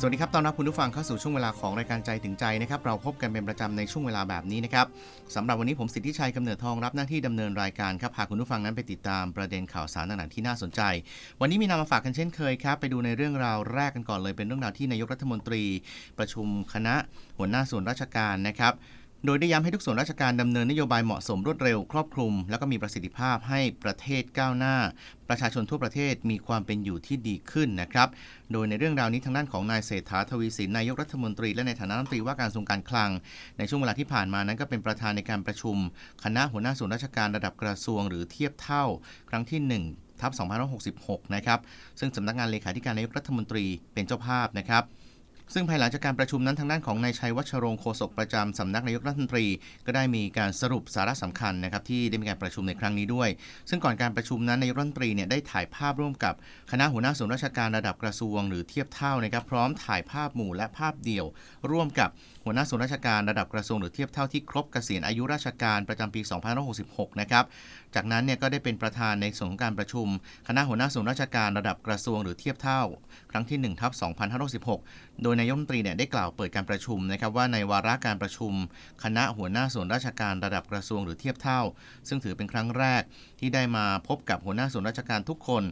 สวัสดีครับ ตอนรับคุณผู้ฟังเข้าสู่ช่วงเวลาของรายการใจถึงใจนะครับ เราพบกันเป็นประจำในช่วงเวลาแบบนี้นะครับสำหรับวันนี้ผมสิทธิชัยกำเนิดทองรับหน้าที่ดำเนินรายการครับพาคุณผู้ฟังนั้นไปติดตามประเด็นข่าวสารต่างๆที่น่าสนใจ วันนี้มีนำมาฝากกันเช่นเคยครับ ไปดูในเรื่องราวแรกกันก่อนเลยเป็นเรื่องราวที่นายกรัฐมนตรี ประชุมคณะหัวหน้าส่วนราชการนะครับ โดยได้ย้ำให้ทุกส่วนราชการดำเนินนโยบายเหมาะสมรวดเร็ว ครอบคลุม แล้วก็มีประสิทธิภาพให้ประเทศก้าวหน้า ประชาชนทั่วประเทศมีความเป็นอยู่ที่ดีขึ้นนะครับ โดยในเรื่องราวนี้ทางด้านของนายเศรษฐาทวีสินนายกรัฐมนตรี และในฐานะรัฐมนตรีว่าการกระทรวงการคลัง ในช่วงเวลาที่ผ่านมานั้นก็เป็นประธานในการประชุม คณะหัวหน้าส่วนราชการระดับกระทรวง หรือเทียบเท่า ครั้งที่ 1ทับ2566 นะครับ ซึ่งสำนักงานเลขาธิการนายกรัฐมนตรีเป็นเจ้าภาพนะครับ ซึ่งภายหลังจากการประชุมนั้นทางด้านของนายชัยวัชรงโฆษกประจำสำนักนายกรัฐมนตรี ก็ได้มีการสรุปสาระสำคัญนะครับที่ได้มีการประชุมในครั้งนี้ด้วย ซึ่งก่อนการประชุมนั้นนายกรัฐมนตรีเนี่ยได้ถ่ายภาพร่วมกับคณะหัวหน้าส่วนราชการระดับกระทรวง หรือเทียบเท่านะครับพร้อมถ่ายภาพหมู่และภาพเดี่ยว ร่วมกับ หัวหน้าส่วนราชการระดับกระทรวงหรือเทียบเท่าที่ครบเกษียณอายุราชการประจำปี 2566 นะครับ จากนั้นเนี่ยก็ได้เป็นประธานในส่วนของการประชุม คณะหัวหน้าส่วนราชการระดับกระทรวงหรือเทียบเท่า ครั้งที่1ทับ2566 โดยนายกรัฐมนตรีเนี่ยได้กล่าวเปิดการประชุมนะครับว่าในวาระการประชุม คณะหัวหน้าส่วนราชการระดับกระทรวงหรือเทียบเท่า ซึ่งถือเป็นครั้งแรกที่ได้มาพบกับหัวหน้าส่วนราชการทุกคน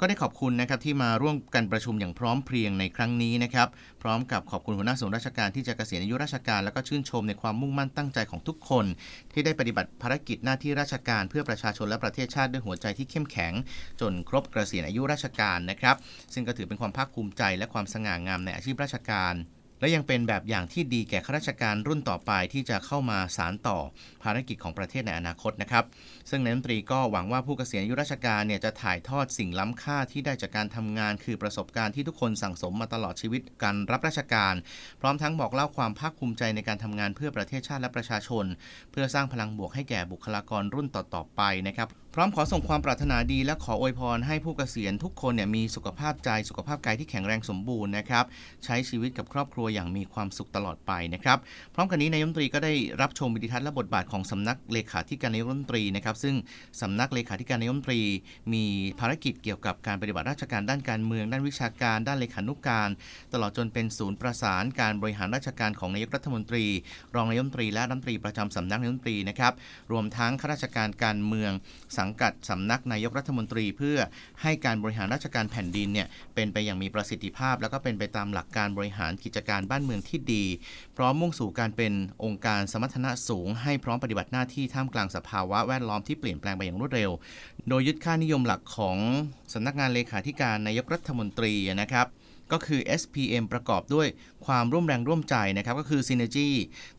ก็ได้ขอบคุณนะครับที่มาร่วมกันประชุมอย่างพร้อมเพรียงในครั้งนี้นะครับพร้อมกับขอบคุณหัวหน้าส่วนราชการที่จะเกษียณอายุราชการ แล้วก็ชื่นชมในความมุ่งมั่นตั้งใจของทุกคน ที่ได้ปฏิบัติภารกิจหน้าที่ราชการ เพื่อประชาชนและประเทศชาติด้วยหัวใจที่เข้มแข็ง จนครบเกษียณอายุราชการนะครับซึ่งก็ถือเป็นความภาคภูมิใจและความสง่างามในอาชีพราชการ และยังเป็นแบบอย่างที่ดีแก่ข้าราชการรุ่นต่อไปที่จะเข้ามาสารต่อภารกิจของประเทศในอนาคตนะครับ ซึ่งนายมนตรีก็หวังว่าผู้เกษียณอายุราชการเนี่ยจะถ่ายทอดสิ่งล้ำค่าที่ได้จากการทำงาน คือประสบการณ์ที่ทุกคนสั่งสมมาตลอดชีวิตการรับราชการ พร้อมทั้งบอกเล่าความภาคภูมิใจในการทำงานเพื่อประเทศชาติและประชาชน เพื่อสร้างพลังบวกให้แก่บุคลากรรุ่นต่อๆไปนะครับ ร้อมขอส่งความปรารถนาดีและขออวยพรให้ผู้เกษียณทุกคนเนี่ยมีสุขภาพใจสุขภาพกายที่แข็งแรงสมบูรณ์นะครับใช้ชีวิตกับครอบครัวอย่างมีความสุขตลอดไปนะครับพร้อมกันนี้นายรัฐมนตรีก็ได้รับชมวิดีทัศน์และบทบาทของสำนักเลขาธิการนายรัฐมนตรีนะครับซึ่งสำนักเลขาธิการนายรัฐมนตรี มีภารกิจเกี่ยวกับการปฏิบัติราชการด้านการเมือง ด้านวิชาการ ด้านเลขานุการ ตลอดจนเป็นศูนย์ประสานการบริหารราชการของนายกรัฐมนตรี รองนายรัฐมนตรีและรัฐมนตรีประจำสำนักนายรัฐมนตรีนะครับรวมทั้งข้าราชการการเมืองสังกัดสำนักนายกรัฐมนตรี เพื่อให้การบริหารราชการแผ่นดินเนี่ยเป็นไปอย่างมีประสิทธิภาพ แล้วก็เป็นไปตามหลักการบริหารกิจการบ้านเมืองที่ดี พร้อมมุ่งสู่การเป็นองค์การสมรรถนะสูง ให้พร้อมปฏิบัติหน้าที่ท่ามกลางสภาวะแวดล้อมที่เปลี่ยนแปลงไปอย่างรวดเร็ว โดยยึดค่านิยมหลักของสำนักงานเลขาธิการนายกรัฐมนตรีนะครับ ก็คือ SPM ประกอบด้วยความร่วมแรงร่วมใจนะครับก็คือ Synergy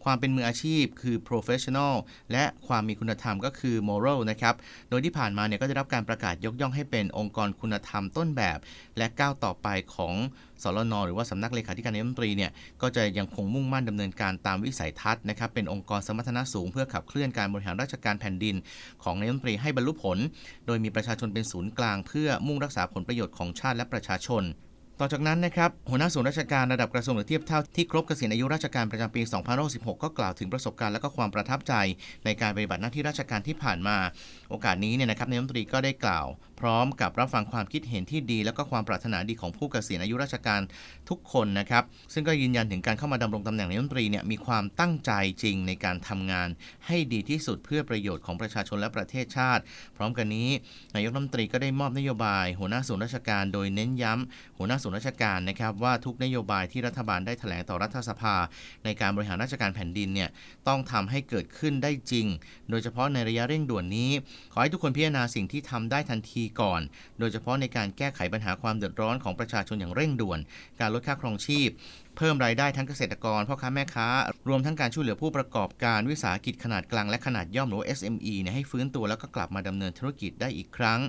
ความเป็นมืออาชีพคือ Professional และความมีคุณธรรมก็คือ Moral นะครับ โดยที่ผ่านมาเนี่ยก็ได้รับการประกาศยกย่องให้เป็นองค์กรคุณธรรมต้นแบบ และก้าวต่อไปของสรนหรือว่าสำนักเลขาธิการนายกรัฐมนตรีเนี่ยก็จะยังคงมุ่งมั่นดำเนินการตามวิสัยทัศน์นะครับเป็นองค์กรสมรรถนะสูง เพื่อขับเคลื่อนการบริหารราชการแผ่นดิน ของนายกรัฐมนตรีให้บรรลุผล โดยมีประชาชนเป็นศูนย์กลาง เพื่อมุ่งรักษาผลประโยชน์ของชาติและประชาชน ต่อจากนั้นนะครับหัวหน้าส่วนราชการระดับกระทรวงหรือเทียบเท่าที่ครบเกษียณอายุราชการประจำปี2566 ก็กล่าวถึงประสบการณ์และก็ความประทับใจในการปฏิบัติหน้าที่ราชการที่ผ่านมา โอกาสนี้เนี่ยนะครับนายรัฐมนตรีก็ได้กล่าว พร้อมกับรับฟังความคิดเห็นที่ดี และก็ความปรารถนาดีของผู้เกษียณอายุราชการทุกคนนะครับซึ่งก็ยืนยันถึงการเข้ามาดำรงตำแหน่งนายรัฐมนตรีเนี่ยมีความตั้งใจจริงในการทำงาน ให้ดีที่สุดเพื่อประโยชน์ของประชาชนและประเทศชาติ พร้อมกันนี้นายกรัฐมนตรีก็ได้มอบนโยบาย หัวหน้าส่วนราชการ โดยเน้นย้ำหัวหน้าส่วนราชการนะครับว่าทุกนโยบายที่รัฐบาลได้แถลงต่อรัฐสภา ในการบริหารราชการแผ่นดินเนี่ยต้องทำให้เกิดขึ้นได้จริง โดยเฉพาะในระยะเร่งด่วนนี้ ขอให้ทุกคนพิจารณาสิ่งที่ทำได้ทันทีก่อน โดยเฉพาะในการแก้ไขปัญหาความเดือดร้อนของประชาชนอย่างเร่งด่วน การลดค่าครองชีพ เพิ่มรายได้ทั้งเกษตรกรพ่อค้าแม่ค้า รวมทั้งการช่วยเหลือผู้ประกอบการวิสาหกิจขนาดกลางและขนาดย่อมหรือ SME เนี่ยให้ฟื้นตัวแล้วก็กลับมาดำเนินธุรกิจได้อีกครั้ง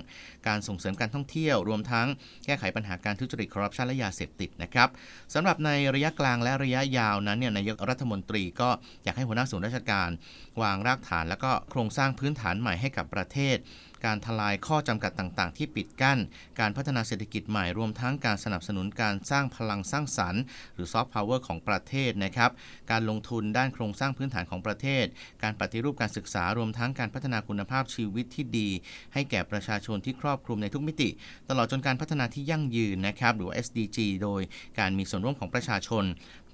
การส่งเสริมการท่องเที่ยว รวมทั้งแก้ไขปัญหาการทุจริตคอร์รัปชันและยาเสพติดนะครับสำหรับในระยะกลางและระยะยาวนั้นเนี่ยนายกรัฐมนตรีก็อยากให้หัวหน้าส่วนราชการ วางรากฐาน แล้วก็โครงสร้างพื้นฐานใหม่ให้กับประเทศ การทลายข้อจำกัดต่างๆ ที่ปิดกั้น การพัฒนาเศรษฐกิจใหม่รวมทั้งการสนับสนุนการสร้างพลังสร้างสรรค์ หรือซอฟต์พาวเวอร์ของประเทศนะครับ การลงทุนด้านโครงสร้างพื้นฐานของประเทศ การปฏิรูปการศึกษารวมทั้งการพัฒนาคุณภาพชีวิตที่ดี ให้แก่ประชาชนที่ครอบคลุมในทุกมิติ ตลอดจนการพัฒนาที่ยั่งยืนนะครับหรือ SDG โดยการมีส่วนร่วมของประชาชน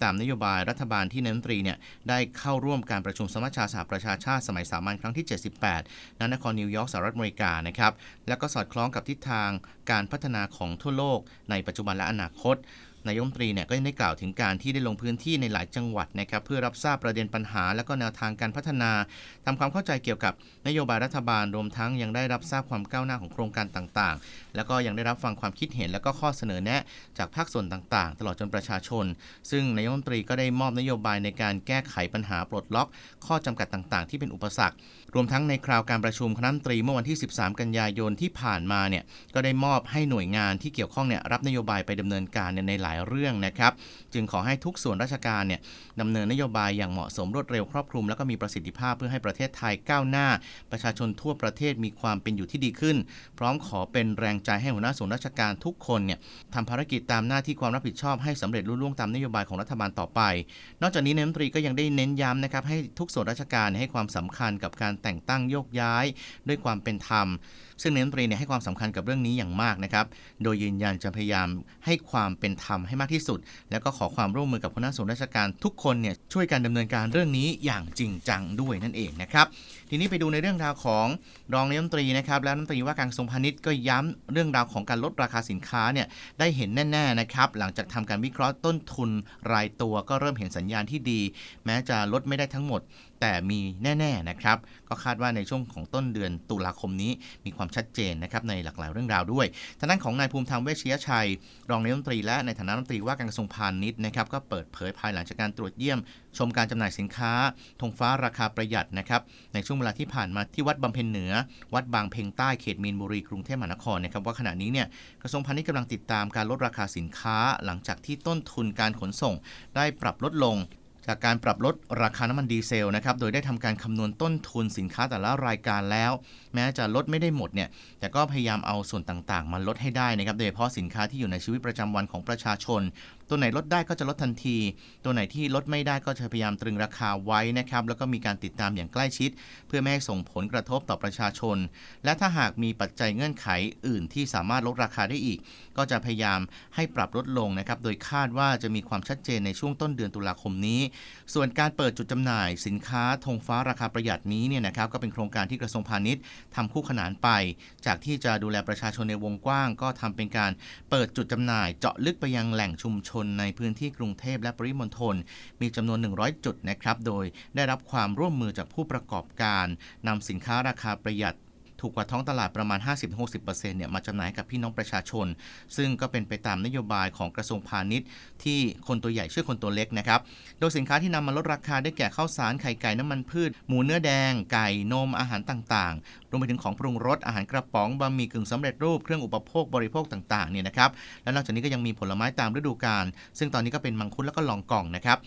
ตามนโยบายรัฐบาลที่นายมนตรีเนี่ยได้เข้าร่วมการประชุมสมัชชาสหประชาชาติสมัยสามัญครั้งที่ 78ณนครนิวยอร์กสหรัฐอเมริกานะครับแล้วก็สอดคล้องกับทิศทางการพัฒนาของทั่วโลกในปัจจุบันและอนาคต นายมตรีเนี่ยก็ยังได้กล่าวถึงการที่ได้ลงพื้นที่ในหลายจังหวัดนะครับเพื่อรับทราบประเด็นปัญหา และก็แนวทางการพัฒนาทำความเข้าใจเกี่ยวกับนโยบายรัฐบาลรวมทั้งยังได้รับทราบความก้าวหน้าของโครงการต่างๆ แล้วก็ยังได้รับฟังความคิดเห็น และก็ข้อเสนอแนะจากภาคส่วนต่างๆ ตลอดจนประชาชน ซึ่งนายมตรีก็ได้มอบนโยบายในการแก้ไขปัญหาปลดล็อก ข้อจำกัดต่างๆ ที่เป็นอุปสรรค รวมทั้งในคราวการประชุมคณะรัฐมนตรีเมื่อวันที่ 13 กันยายนที่ผ่านมาเนี่ยก็ได้มอบให้หน่วยงานที่เกี่ยวข้องเนี่ยรับนโยบายไปดำเนินการนในหลายเรื่องนะครับ จึงขอให้ทุกส่วนราชการเนี่ยดำเนินนโยบายอย่างเหมาะสมรวดเร็วครอบคลุม แล้วก็มีประสิทธิภาพเพื่อให้ประเทศไทยก้าวหน้า ประชาชนทั่วประเทศมีความเป็นอยู่ที่ดีขึ้น พร้อมขอเป็นแรงใจให้หัวหน้าส่วนราชการทุกคนเนี่ยทำภารกิจตามหน้าที่ความรับผิดชอบให้สำเร็จรุ่ล่วงตามนโยบายของรัฐบาลต่อไป นอกจากนี้นายมนตรีก็ยังได้เน้นย้ำนะครับให้ทุกส่วนราชการให้ความสำคัญกับการแต่งตั้งโยกย้าย ด้วยความเป็นธรรม ซึ่งนายกรัฐมนตรีเนี่ยให้ความสำคัญกับเรื่องนี้อย่างมากนะครับ โดยยืนยันจะพยายามให้ความเป็นธรรมให้มากที่สุด แล้วก็ขอความร่วมมือกับหัวหน้าส่วนราชการทุกคนเนี่ยช่วยกันดำเนินการเรื่องนี้อย่างจริงจังด้วยนั่นเองนะครับ ทีนี้ไปดูในเรื่องราวของ รองนายกรัฐมนตรีนะครับและรัฐมนตรีว่าการกระทรวงพาณิชย์ก็ย้ำเรื่องราวของการลดราคาสินค้าเนี่ยได้เห็นแน่ๆนะครับหลังจากทำการวิเคราะห์ต้นทุนรายตัวก็เริ่มเห็นสัญญาณที่ดี แม้จะลดไม่ได้ทั้งหมด แต่มีแน่ๆนะครับก็คาดว่าในช่วงของต้นเดือนตุลาคมนี้มีความชัดเจนนะครับในหลากหลายเรื่องราวด้วยทางด้านของนายภูมิธรรมเวชยชัย รองนายกรัฐมนตรีและในฐานะรัฐมนตรีว่าการกระทรวงพาณิชย์นะครับก็เปิดเผยภายหลังจากการตรวจเยี่ยม ชมการจำหน่ายสินค้าธงฟ้าราคาประหยัดนะครับในช่วงเวลาที่ผ่านมาที่วัดบำเพ็ญเหนือวัดบางเพ็งใต้เขตมีนบุรีกรุงเทพมหานครนะครับว่าขณะนี้เนี่ยกระทรวงพาณิชย์กำลังติดตามการลดราคาสินค้า หลังจากที่ต้นทุนการขนส่ง ได้ปรับลดลงจากการปรับลดราคาน้ำมันดีเซลนะครับ โดยได้ทำการคำนวณต้นทุนสินค้าแต่ละรายการแล้ว แม้จะลดไม่ได้หมดเนี่ย แต่ก็พยายามเอาส่วนต่างๆ มาลดให้ได้นะครับ โดยเฉพาะสินค้าที่อยู่ในชีวิตประจำวันของประชาชนตัวไหนลดได้ก็จะลดทันที ตัวไหนที่ลดไม่ได้ก็จะพยายามตรึงราคาไว้นะครับ แล้วก็มีการติดตามอย่างใกล้ชิด เพื่อไม่ให้ส่งผลกระทบต่อประชาชน และถ้าหากมีปัจจัยเงื่อนไขอื่นที่สามารถลดราคาได้อีก ก็จะพยายามให้ปรับลดลงนะครับ โดยคาดว่าจะมีความชัดเจนในช่วงต้นเดือนตุลาคมนี้ ส่วนการเปิดจุดจำหน่ายสินค้าธงฟ้าราคาประหยัดนี้เนี่ยนะครับก็เป็นโครงการที่กระทรวงพาณิชย์ทำคู่ขนานไป จากที่จะดูแลประชาชนในวงกว้าง ก็ทำเป็นการเปิดจุดจำหน่าย เจาะลึกไปยังแหล่งชุมชนในพื้นที่กรุงเทพและปริมณฑลมีจำนวน 100 จุดนะครับ โดยได้รับความร่วมมือจากผู้ประกอบการนำสินค้าราคาประหยัดถูกกว่าท้องตลาดประมาณ 50-60%เนี่ยมาจำหน่ายกับพี่น้องประชาชน ซึ่งก็เป็นไปตามนโยบายของกระทรวงพาณิชย์ ที่คนตัวใหญ่ช่วยคนตัวเล็กนะครับ โดยสินค้าที่นำมาลดราคาได้แก่ข้าวสารไข่ไก่น้ำมันพืช หมูเนื้อแดง ไก่นมอาหารต่างรวมไปถึงของปรุงรสอาหารกระป๋องบะหมี่กึ่งสำเร็จรูปเครื่องอุปโภคบริโภคต่างๆเนี่ยนะครับและนอกจากนี้ก็ยังมีผลไม้ตามฤดูกาลซึ่งตอนนี้ก็เป็นมังคุดแล้วก็ลองกล่องนะครับ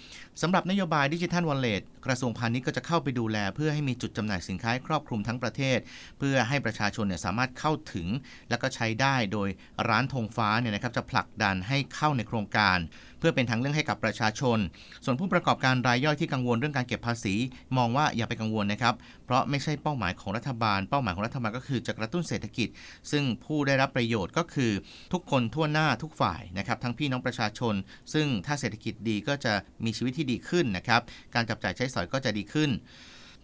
สำหรับนโยบายดิจิทัลวอลเล็ตกระทรวงพาณิชย์ก็จะเข้าไปดูแล เพื่อให้มีจุดจำหน่ายสินค้าครอบคลุมทั้งประเทศ เพื่อให้ประชาชนเนี่ยสามารถเข้าถึง แล้วก็ใช้ได้โดยร้านธงฟ้าเนี่ยนะครับจะผลักดันให้เข้าในโครงการ เพื่อเป็นทางเลือกให้กับประชาชน ส่วนผู้ประกอบการรายย่อยที่กังวลเรื่องการเก็บภาษี มองว่าอย่าไปกังวลนะครับ เพราะไม่ใช่เป้าหมายของรัฐบาล เป้าหมายของรัฐบาลก็คือจะกระตุ้นเศรษฐกิจ ซึ่งผู้ได้รับประโยชน์ก็คือทุกคนทั่วหน้าทุกฝ่ายนะครับ ทั้งพี่น้องประชาชน ซึ่งถ้าเศรษฐกิจดีก็จะมีชีวิตที่ดีขึ้นนะครับ การจับจ่ายใช้สอยก็จะดีขึ้น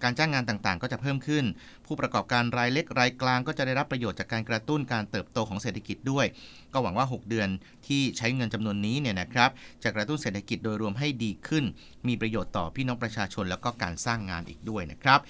การจ้างงานต่างๆ ก็จะเพิ่มขึ้น ผู้ประกอบการรายเล็กรายกลางก็จะได้รับประโยชน์จากการกระตุ้นการเติบโตของเศรษฐกิจด้วย ก็หวังว่า 6 เดือนที่ใช้เงินจำนวนนี้เนี่ยนะครับจะกระตุ้นเศรษฐกิจโดยรวมให้ดีขึ้น มีประโยชน์ต่อพี่น้องประชาชนแล้วก็การสร้างงานอีกด้วยนะครับ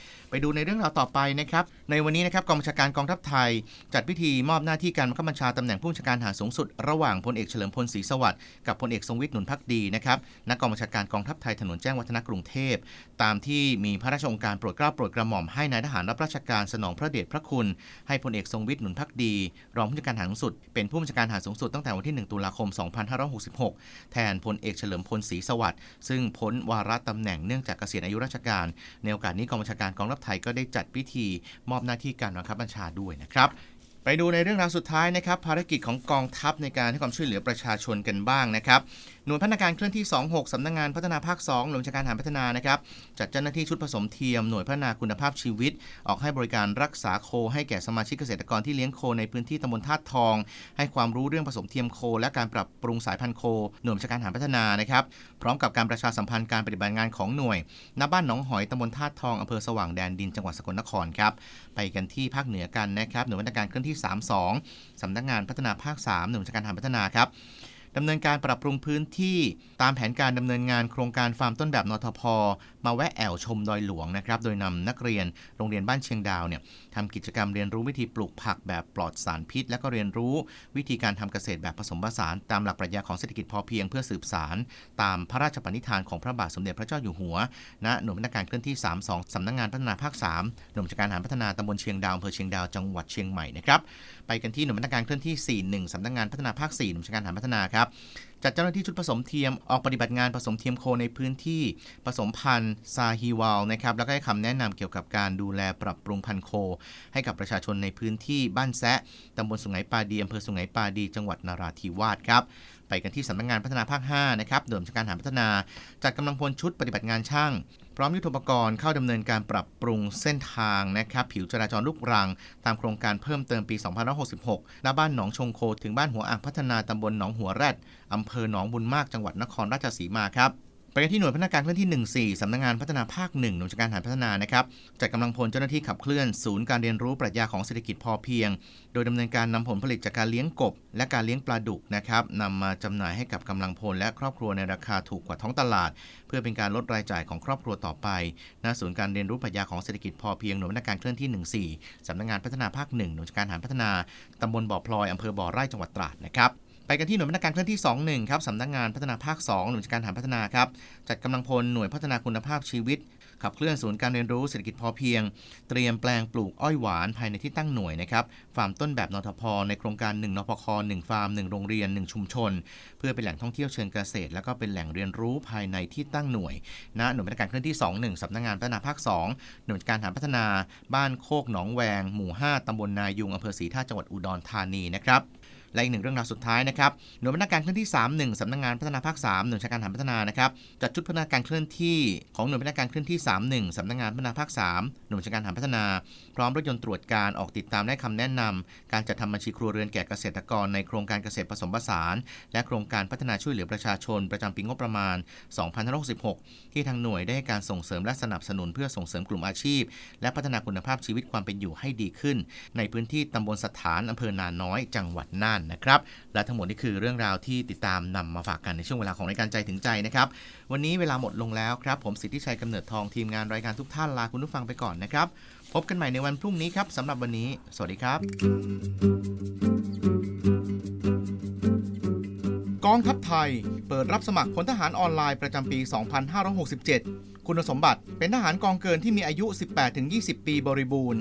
ดูในเรื่องราวต่อไปนะครับ ในวันนี้นะครับกองบัญชาการกองทัพไทย จัดพิธีมอบหน้าที่การบังคับบัญชาตำแหน่งผู้บัญชาการทหารสูงสุด ระหว่างพลเอกเฉลิมพลศรีสวัสดิ์กับพลเอกทรงวิทย์หนุนพักดีนะครับนักกองบัญชาการกองทัพไทยถนนแจ้งวัฒนะกรุงเทพ ตามที่มีพระราชองค์การโปรดเกล้าโปรดกระหม่อมให้นายทหารรับราชการสนองพระเดชพระคุณ ให้พลเอกทรงวิทย์หนุนพักดี รองผู้บัญชาการทหารสูงสุด เป็นผู้บัญชาการทหารสูงสุดตั้งแต่วันที่ 1 ตุลาคม 2566 แทนพลเอกเฉลิมพลศรีสวัสดิ์ซึ่งพ้นวาระตำแหน่งเนื่องจากเกษียณอายุราชการในโอกาสนี้กองบัญชาการกองทัพไทยก็ได้จัดพิธีมอบหน้าที่การบังคับบัญชาด้วยนะครับ ไปดูในเรื่องราวสุดท้ายนะครับภารกิจของกองทัพในการให้ความช่วยเหลือประชาชนกันบ้างนะครับหน่วยพัฒนาการเคลื่อนที่ 26 สำนักงงานพัฒนาภาค 2 หน่วยชาการทหารพัฒนานะครับจัดเจ้าหน้าที่ชุดผสมเทียมหน่วยพัฒนาคุณภาพชีวิต ออกให้บริการรักษาโคให้แก่สมาชิกเกษตรกรที่เลี้ยงโคในพื้นที่ตำบลธาตุทอง ให้ความรู้เรื่องผสมเทียมโค และการปรับปรุงสายพันธุ์โค หน่วยชาการทหารพัฒนานะครับพร้อมกับการประชาสัมพันธ์การปฏิบัติงานของหน่วยณบ้านหนองหอยตำบลธาตุทองอำเภอสว่างแดนดินจังหวัดสกลนครครับไปกันที่ภาคเหนือกันนะครับหน่วยพัฒนาการเคลื่อนที่32 สำนักงานพัฒนาภาค 3 หน่วยบัญชาการทางพัฒนาครับดำเนินการปรับปรุงพื้นที่ตามแผนการดำเนินงานโครงการฟาร์มต้นแบบนทพ มาแวะแอวชมดอยหลวงนะครับ โดยนำนักเรียนโรงเรียนบ้านเชียงดาวเนี่ยทำกิจกรรมเรียนรู้วิธีปลูกผักแบบปลอดสารพิษ และก็เรียนรู้วิธีการทำเกษตรแบบผสมผสาน ตามหลักปรัชญาของเศรษฐกิจพอเพียงเพื่อสืบสาร ตามพระราชปณิธานของพระบาทสมเด็จพระเจ้าอยู่หัวณหน่วยพัฒนาการเคลื่อนที่ 32สำนักงานพัฒนาภาค 3 หน่วยบัญชาการหารพัฒนาตำบลเชียงดาวอำเภอเชียงดาวจังหวัดเชียงใหม่นะครับไปกันที่หน่วยบัญชาการเคลื่อนที่ 41สำนักงานพัฒนาภาค 4 หน่วยบัญชาการหารพัฒนาครับจัดเจ้าหน้าที่ชุดผสมเทียมออกปฏิบัติงานผสมเทียมโคในพื้นที่ผสมพันธุ์ซาฮีวาลนะครับแล้วก็ให้คำแนะนำเกี่ยวกับการดูแลปรับปรุงพันธุ์โค ให้กับประชาชนในพื้นที่บ้านแซะตำบลสุไหงปาดีอำเภอสุไหงปาดี จังหวัดนราธิวาสครับ ไปกันที่สำนักงานพัฒนาภาค 5 นะครับเดิมจากการหารพัฒนาจัดกำลังพลชุดปฏิบัติงานช่าง พร้อมยุทโธปกรณ์เข้าดำเนินการปรับปรุงเส้นทางนะครับผิวจราจรลูกรัง ตามโครงการเพิ่มเติมปี 2566ณบ้านหนองชงโค ถึงบ้านหัวอ่างพัฒนาตำบลหนองหัวแรดอำเภอหนองบุญมากจังหวัดนครราชสีมาครับ ไปกันที่หน่วยพัฒนาการเคลื่อนที่ 14 สำนักงานพัฒนาภาค 1 หน่วยการหารพัฒนานะครับจัดกำลังพลเจ้าหน้าที่ขับเคลื่อนศูนย์การเรียนรู้ปรัชญาของเศรษฐกิจพอเพียง โดยดำเนินการนำผลผลิตจากการเลี้ยงกบ และการเลี้ยงปลาดุกนะครับนำมาจำหน่ายให้กับกำลังพลและครอบครัวในราคาถูกกว่าท้องตลาด เพื่อเป็นการลดรายจ่ายของครอบครัวต่อไปณศูนย์การเรียนรู้ปรัชญาของเศรษฐกิจพอเพียงหน่วยพัฒนาการเคลื่อนที่ 14 สำนักงานพัฒนาภาค 1 หน่วยการหารพัฒนาตำบลบ่อพลอยอำเภอบ่อไร่จังหวัดตราดนะครับ ไปกันที่หน่วยพัฒนาการเคลื่อนที่ 21 ครับสำนักงานพัฒนาภาค 2 หน่วยการทหารพัฒนาครับ จัดกำลังพลหน่วยพัฒนาคุณภาพชีวิต ขับเคลื่อนศูนย์การเรียนรู้เศรษฐกิจพอเพียง เตรียมแปลงปลูกอ้อยหวานภายในที่ตั้งหน่วยนะครับ ฟาร์มต้นแบบนทพในโครงการ 1นพค1ฟาร์ม 1 โรงเรียน 1 ชุมชน เพื่อเป็นแหล่งท่องเที่ยวเชิงเกษตร และก็เป็นแหล่งเรียนรู้ภายในที่ตั้งหน่วยณหน่วยพัฒนาการเคลื่อนที่ 21สำนักงานพัฒนาภาค 2 หน่วยการทหารพัฒนา บ้านโคกหนองแวง หมู่ 5ตำบลนายุงอำเภอศรีท่าจังหวัดอุดรธานีนะครับ และอีกหนึ่งเรื่องราวสุดท้ายนะครับหน่วยพัฒนาการเคลื่อนที่ 31สำนักงานพัฒนาภาค 3 หน่วยการทหารพัฒนานะครับจัดชุดพัฒนาการเคลื่อนที่ของหน่วยพัฒนาการเคลื่อนที่ 31สำนักงานพัฒนาภาค 3 หน่วยการทหารพัฒนา พร้อมรถยนต์ตรวจการออกติดตามและคำแนะนำการจัดทำบัญชีครัวเรือนแก่เกษตรกรในโครงการเกษตรผสมผสาน และโครงการพัฒนาช่วยเหลือประชาชน ประจำปีงบประมาณ 2566 ที่ทางหน่วยได้ให้การส่งเสริมและสนับสนุนเพื่อส่งเสริมกลุ่มอาชีพ และพัฒนาคุณภาพชีวิตความเป็นอยู่ให้ดีขึ้น ในพื้นที่ตำบลสถานอำเภอนาน้อย จังหวัดน่านนะครับ และทั้งหมดนี่คือเรื่องราวที่ติดตามนำมาฝากกันในช่วงเวลาของรายการใจถึงใจนะครับ วันนี้เวลาหมดลงแล้วครับ ผมสิทธิชัยกำเนิดทองทีมงานรายการทุกท่านลาคุณผู้ฟังไปก่อนนะครับ พบกันใหม่ในวันพรุ่งนี้ครับสำหรับวันนี้ สวัสดีครับ กองทัพไทย เปิดรับสมัครพลทหารออนไลน์ประจำปี 2567 คุณสมบัติเป็นทหารกองเกินที่มีอายุ 18-20 ปีบริบูรณ์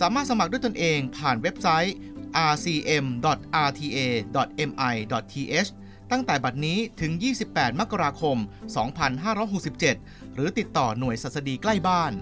สามารถสมัครด้วยตนเองผ่านเว็บไซต์ rcm.rta.mi.th ตั้งแต่บัดนี้ถึง 28 มกราคม 2567 หรือติดต่อหน่วยสัสดีใกล้บ้าน